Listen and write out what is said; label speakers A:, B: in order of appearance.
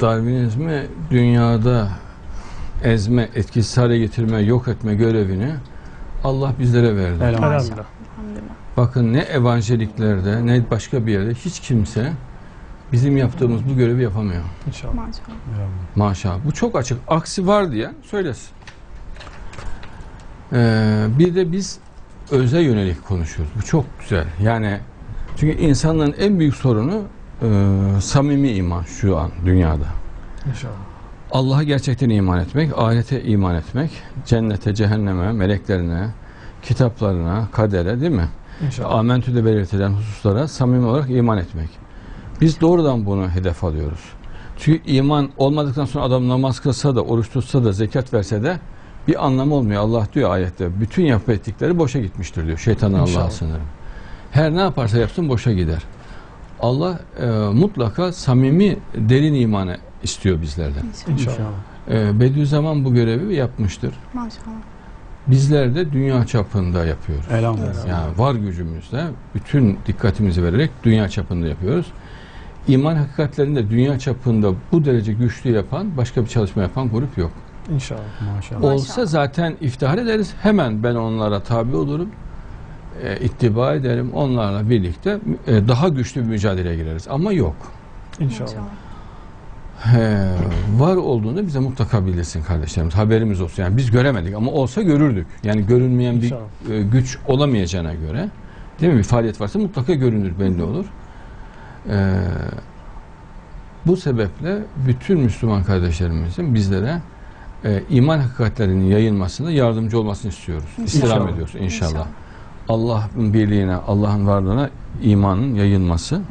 A: Darwinizmi dünyada ezme, etkisiz hale getirme, yok etme görevini Allah bizlere verdi.
B: Elhamdülillah.
A: Bakın ne evanjeliklerde ne başka bir yerde hiç kimse bizim yaptığımız bu görevi yapamıyor.
C: İnşallah.
D: Maşallah.
A: Maşallah. Bu çok açık. Aksi var diye söylesin. Ee, bir de biz öze yönelik konuşuyoruz. Bu çok güzel. Yani çünkü insanların en büyük sorunu e, samimi iman şu an dünyada.
C: İnşallah.
A: Allah'a gerçekten iman etmek, ahirete iman etmek, cennete, cehenneme, meleklerine, kitaplarına, kadere değil mi?
C: İnşallah.
A: Amentü'de belirtilen hususlara samimi olarak iman etmek. Biz doğrudan bunu hedef alıyoruz. Çünkü iman olmadıktan sonra adam namaz kılsa da, oruç tutsa da, zekat verse de bir anlamı olmuyor. Allah diyor ayette, bütün yapıp ettikleri boşa gitmiştir diyor. Şeytandan Allah'a sınırım. Her ne yaparsa yapsın boşa gider. Allah e, mutlaka samimi, derin imanı istiyor bizlerden.
D: İnşallah.
C: İnşallah.
A: E, Bediüzzaman bu görevi yapmıştır.
D: Maşallah.
A: Bizler de dünya çapında yapıyoruz.
B: Elhamdülillah.
A: Yani var gücümüzle bütün dikkatimizi vererek dünya çapında yapıyoruz. İman hakikatlerini de dünya çapında bu derece güçlü yapan, başka bir çalışma yapan grup yok.
C: İnşallah.
B: Maşallah.
D: Maşallah.
A: Olsa zaten iftihar ederiz. Hemen ben onlara tabi olurum. E, ittiba ederim. Onlarla birlikte e, daha güçlü bir mücadeleye gireriz. Ama yok.
C: İnşallah.
A: He, var olduğunu bize mutlaka bildirsin kardeşlerimiz. Haberimiz olsun. Yani biz göremedik ama olsa görürdük. Yani görünmeyen bir
C: İnşallah.
A: e, güç olamayacağına göre değil mi? Bir faaliyet varsa mutlaka görünür, belli olur. Ee, bu sebeple bütün Müslüman kardeşlerimizin bizlere e, iman hakikatlerinin yayılmasında yardımcı olmasını istiyoruz. İstirham
C: İnşallah.
A: ediyoruz inşallah. Allah'ın birliğine, Allah'ın varlığına imanın yayılması